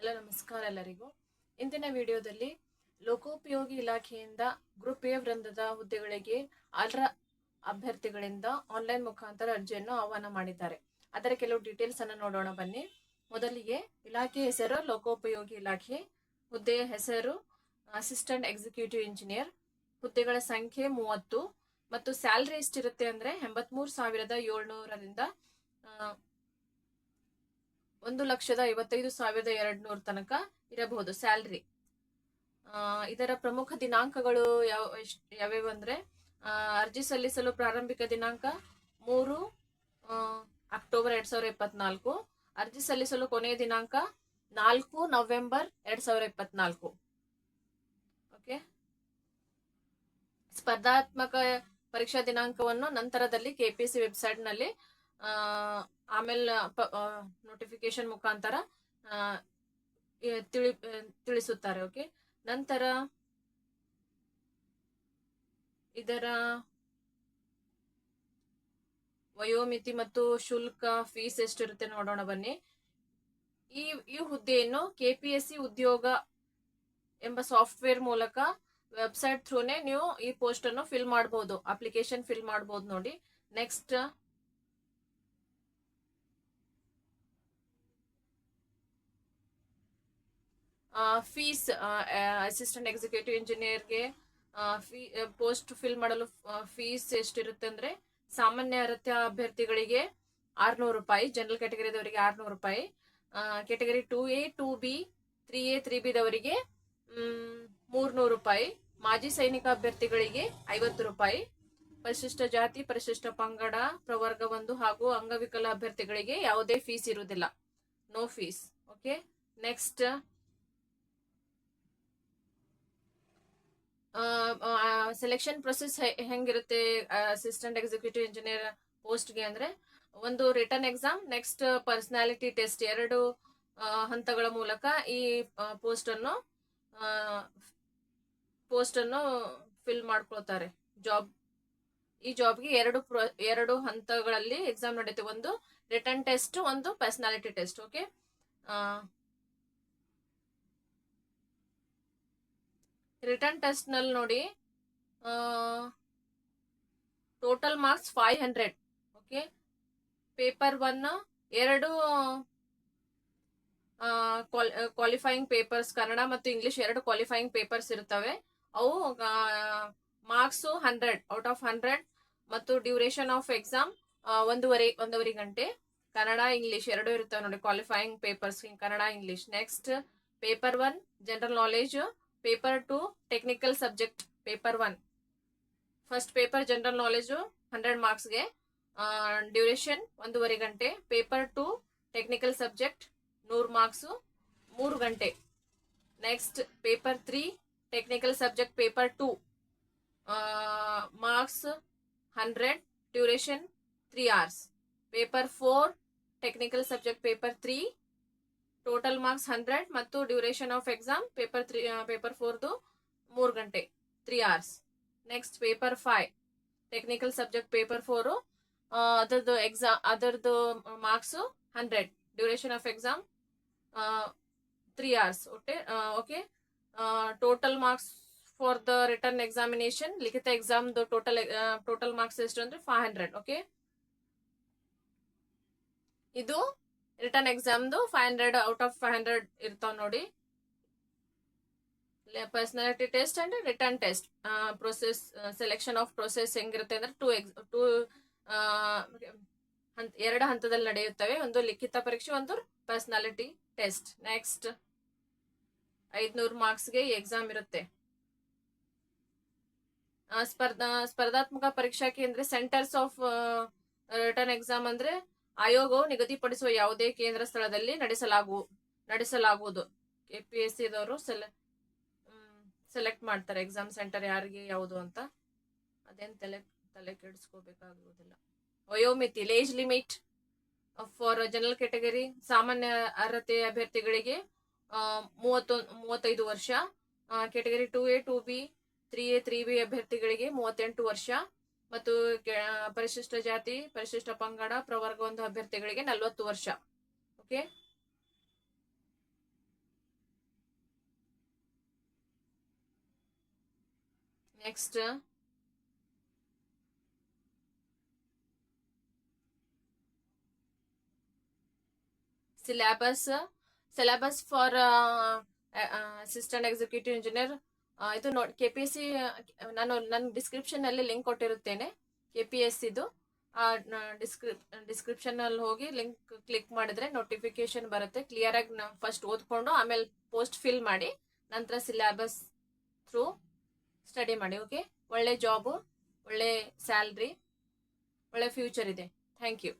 Hello ನಮಸ್ಕಾರ ಎಲ್ಲರಿಗೂ. ಇಂದಿನ ವಿಡಿಯೋದಲ್ಲಿ ಲೋಕೋಪಯೋಗಿ ಇಲಾಖೆಯಿಂದ ಗ್ರೂಪ್ ಎ ವೃಂದದ ಹುದ್ದೆಗಳಿಗೆ ಅರ್ಹ ಅಭ್ಯರ್ಥಿಗಳಿಂದ ಆನ್ಲೈನ್ ಮುಖಾಂತರ ಅರ್ಜಿಯನ್ನು ಆಹ್ವಾನ ಮಾಡಿದ್ದಾರೆ. ಅದರ ಕೆಲವು ಡೀಟೇಲ್ಸ್ ಅನ್ನು ನೋಡೋಣ ಬನ್ನಿ. ಮೊದಲಿಗೆ ಇಲಾಖೆ ಹೆಸರು, ಲೋಕೋಪಯೋಗಿ ಇಲಾಖೆ ಹುದ್ದೆಯ ಹೆಸರು, ಅಸಿಸ್ಟೆಂಟ್ ಎಕ್ಸಿಕ್ಯೂಟಿವ್ ಇಂಜಿನಿಯರ್, ಹುದ್ದೆಗಳ ಸಂಖ್ಯೆ ಮೂವತ್ತು, ಮತ್ತು ಸ್ಯಾಲ್ರಿ ಎಷ್ಟಿರುತ್ತೆ ಅಂದ್ರೆ ಎಂಬತ್ಮೂರು ಸಾವಿರದ ಏಳ್ನೂರರಿಂದ ಒಂದು ಲಕ್ಷದ ಐವತ್ತೈದು ಸಾವಿರದ ಎರಡ್ ನೂರ ತನಕ ಇರಬಹುದು ಸ್ಯಾಲ್ರಿ. ಇದರ ಪ್ರಮುಖ ದಿನಾಂಕಗಳು ಯಾವ ಯಾವ್ಯಾವ ಅಂದ್ರೆ ಅರ್ಜಿ ಸಲ್ಲಿಸಲು ಪ್ರಾರಂಭಿಕ ದಿನಾಂಕ ಮೂರು ಅಕ್ಟೋಬರ್ ಎರಡ್ ಸಾವಿರದ ಇಪ್ಪತ್ನಾಲ್ಕು, ಅರ್ಜಿ ಸಲ್ಲಿಸಲು ಕೊನೆಯ ದಿನಾಂಕ ನಾಲ್ಕು ನವೆಂಬರ್ ಎರಡ್ ಸಾವಿರದ ಇಪ್ಪತ್ನಾಲ್ಕು. ಓಕೆ? ಸ್ಪರ್ಧಾತ್ಮಕ ಪರೀಕ್ಷಾ ದಿನಾಂಕವನ್ನು ನಂತರದಲ್ಲಿ ಕೆಪಿಸಿ ವೆಬ್ಸೈಟ್ನಲ್ಲಿ ಆಮೇಲೆ ನೋಟಿಫಿಕೇಶನ್ ಮುಖಾಂತರ ತಿಳಿ ತಿಳಿಸುತ್ತಾರೆ ಓಕೆ ನಂತರ ಇದರ ವಯೋಮಿತಿ ಮತ್ತು ಶುಲ್ಕ ಫೀಸ್ ಎಷ್ಟಿರುತ್ತೆ ನೋಡೋಣ ಬನ್ನಿ. ಈ ಈ ಹುದ್ದೆಯನ್ನು ಕೆಪಿಎಸ್ಸಿ ಉದ್ಯೋಗ ಎಂಬ ಸಾಫ್ಟ್ವೇರ್ ಮೂಲಕ ವೆಬ್ಸೈಟ್ ಥ್ರೂನೇ ನೀವು ಈ ಪೋಸ್ಟ್ ಅನ್ನು ಫಿಲ್ ಮಾಡಬಹುದು ಅಪ್ಲಿಕೇಶನ್ ಫಿಲ್ ಮಾಡಬಹುದು ನೋಡಿ. ನೆಕ್ಸ್ಟ್ ಫೀಸ್ ಅಸಿಸ್ಟೆಂಟ್ ಎಕ್ಸಿಕ್ಯೂಟಿವ್ ಇಂಜಿನಿಯರ್ಗೆ ಫೀ ಪೋಸ್ಟ್ ಫಿಲ್ ಮಾಡಲು ಫೀಸ್ ಎಷ್ಟಿರುತ್ತೆ ಅಂದರೆ ಸಾಮಾನ್ಯ ಅರ್ಹತೆ ಅಭ್ಯರ್ಥಿಗಳಿಗೆ ಆರುನೂರು ರೂಪಾಯಿ ಜನರಲ್ ಕ್ಯಾಟಗರಿದವರಿಗೆ ಆರುನೂರು ರೂಪಾಯಿ category two A two B three A three ಬಿದವರಿಗೆ ಮೂರ್ನೂರು ರೂಪಾಯಿ, ಮಾಜಿ ಸೈನಿಕ ಅಭ್ಯರ್ಥಿಗಳಿಗೆ ಐವತ್ತು ರೂಪಾಯಿ, ಪರಿಶಿಷ್ಟ ಜಾತಿ, ಪರಿಶಿಷ್ಟ ಪಂಗಡ, ಪ್ರವರ್ಗ ಒಂದು ಹಾಗೂ ಅಂಗವಿಕಲ ಅಭ್ಯರ್ಥಿಗಳಿಗೆ ಯಾವುದೇ ಫೀಸ್ ಇರುವುದಿಲ್ಲ. No fees okay next selection process ಹೆಂಗಿರುತ್ತೆ ಅಸಿಸ್ಟೆಂಟ್ ಎಕ್ಸಿಕ್ಯೂಟಿವ್ ಇಂಜಿನಿಯರ್ ಪೋಸ್ಟ್ಗೆ ಅಂದ್ರೆ ಒಂದು written exam next personality test ಎರಡು ಆ, ಹಂತಗಳ ಮೂಲಕ ಈ ಪೋಸ್ಟ್ ಅನ್ನು ಪೋಸ್ಟ್ ಅನ್ನು ಫಿಲ್ ಮಾಡ್ಕೊಳ್ತಾರೆ. ಜಾಬ್ ಈ ಜಾಬ್ಗೆ ಎರಡು ಎರಡು ಹಂತಗಳಲ್ಲಿ ಎಕ್ಸಾಮ್ ನಡೆಯುತ್ತೆ ಒಂದು ರಿಟರ್ನ್ ಟೆಸ್ಟ್ ಒಂದು ಪರ್ಸನಾಲಿಟಿ ಟೆಸ್ಟ್ ಓಕೆ ರಿಟರ್ನ್ ಟೆಸ್ಟ್ನಲ್ಲಿ ನೋಡಿ total marks five hundred, okay? Paper one ಎರಡು ಕ್ವಾಲಿಫೈಯಿಂಗ್ ಪೇಪರ್ಸ್, ಕನ್ನಡ ಮತ್ತು ಇಂಗ್ಲಿಷ್ ಎರಡು ಕ್ವಾಲಿಫೈಯಿಂಗ್ ಪೇಪರ್ಸ್ ಇರ್ತವೆ ಅವು marks hundred, out of hundred ಮತ್ತು ಡ್ಯೂರೇಷನ್ ಆಫ್ ಎಕ್ಸಾಮ್ ಒಂದೂವರೆ ಒಂದೂವರೆ ಗಂಟೆ. ಕನ್ನಡ, ಇಂಗ್ಲಿಷ್ ಎರಡೂ ಇರ್ತವೆ ನೋಡಿ, qualifying papers, Kannada, English. Next, paper one, general knowledge paper two technical subject paper one first paper general knowledge hundred ಮಾರ್ಕ್ಸ್ಗೆ duration ಒಂದೂವರೆ ಗಂಟೆ. ಪೇಪರ್ ಟು ಟೆಕ್ನಿಕಲ್ ಸಬ್ಜೆಕ್ಟ್ ನೂರು ಮಾರ್ಕ್ಸು ಮೂರು ಗಂಟೆ. Next paper three technical subject paper two marks hundred duration three hours paper four technical subject paper three total marks hundred ಮತ್ತು duration of exam paper three paper ಫೋರ್ದು ಮೂರು ಗಂಟೆ three hours next paper five technical subject paper four ಅದರದ್ದು exam ಅದರದ್ದು marks hundred duration of exam three hours okay okay total marks for the written examination ಲಿಖಿತ ಎಕ್ಸಾಮ್ದು total total marks ಎಷ್ಟು ಅಂದರೆ five hundred okay ಇದು written ಎಕ್ಸಾಮ್ದು five hundred out of five hundred ಇರ್ತಾವ ನೋಡಿ. Personality test and written test process selection of process ಹೆಂಗಿರುತ್ತೆ ಅಂದ್ರೆ two X two ಎರಡು ಹಂತದಲ್ಲಿ ನಡೆಯುತ್ತವೆ. ಒಂದು ಲಿಖಿತ ಪರೀಕ್ಷೆ, ಒಂದು ಪರ್ಸನಾಲಿಟಿ ಟೆಸ್ಟ್ ನೆಕ್ಸ್ಟ್ ಐದ್ನೂರು ಮಾರ್ಕ್ಸ್ಗೆ ಎಕ್ಸಾಮ್ ಇರುತ್ತೆ. ಸ್ಪರ್ಧಾ ಸ್ಪರ್ಧಾತ್ಮಕ ಪರೀಕ್ಷಾ ಕೇಂದ್ರ ಸೆಂಟರ್ಸ್ ಆಫ್ ರಿಟರ್ನ್ ಎಕ್ಸಾಮ್ ಅಂದ್ರೆ ಆಯೋಗವು ನಿಗದಿಪಡಿಸುವ ಯಾವುದೇ ಕೇಂದ್ರ ಸ್ಥಳದಲ್ಲಿ ನಡೆಸಲಾಗು, ನಡೆಸಲಾಗುವುದು. ಕೆಪಿಎಸ್ಸಿ ದವರು ಸೆಲೆ ಸೆಲೆಕ್ಟ್ ಮಾಡ್ತಾರೆ. ಎಕ್ಸಾಮ್ ಸೆಂಟರ್ ಯಾರಿಗೆ ಯಾವುದು ಅಂತ. ಅದೇನು ತಲೆ ತಲೆ ಕೆಡಿಸ್ಕೋಬೇಕಾಗುವುದಿಲ್ಲ. ವಯೋಮಿತಿ, age limit for general category, ಸಾಮಾನ್ಯ ಅರ್ಹತೆ ಅಭ್ಯರ್ಥಿಗಳಿಗೆ ಮೂವತ್ತೊಂದು ಮೂವತ್ತೈದು ವರ್ಷ category two A, two B, three A, three B ಅಭ್ಯರ್ಥಿಗಳಿಗೆ ಮೂವತ್ತೆಂಟು ವರ್ಷ ಮತ್ತು ಪರಿಶಿಷ್ಟ ಜಾತಿ, ಪರಿಶಿಷ್ಟ ಪಂಗಡ ಪ್ರವರ್ಗ ಒಂದು ಅಭ್ಯರ್ಥಿಗಳಿಗೆ ನಲವತ್ತು ವರ್ಷ. Okay? Next syllabus syllabus for assistant executive engineer ಇದು ನೋಡಿ ಕೆ ಪಿ ಎಸ್ ಸಿ ನಾನು ನನ್ನ ಡಿಸ್ಕ್ರಿಪ್ಷನ್ ಅಲ್ಲಿ ಲಿಂಕ್ ಕೊಟ್ಟಿರುತ್ತೇನೆ ಕೆ ಪಿ ಎಸ್ ಇದು ಡಿಸ್ಕ್ರಿಪ್ ಡಿಸ್ಕ್ರಿಪ್ಷನ್ ಅಲ್ಲಿ ಹೋಗಿ ಲಿಂಕ್ ಕ್ಲಿಕ್ ಮಾಡಿದ್ರೆ ನೋಟಿಫಿಕೇಶನ್ ಬರುತ್ತೆ. ಕ್ಲಿಯರ್ ಆಗಿ ಫಸ್ಟ್ ಓದ್ಕೊಂಡು ಆಮೇಲೆ ಪೋಸ್ಟ್ ಫಿಲ್ ಮಾಡಿ, ನಂತರ ಸಿಲೆಬಸ್ ಥ್ರೂ ಸ್ಟಡಿ ಮಾಡಿ ಓಕೆ ಒಳ್ಳೆ ಜಾಬು ಒಳ್ಳೆ ಸ್ಯಾಲ್ರಿ ಒಳ್ಳೆ ಫ್ಯೂಚರ್ ಇದೆ. Thank you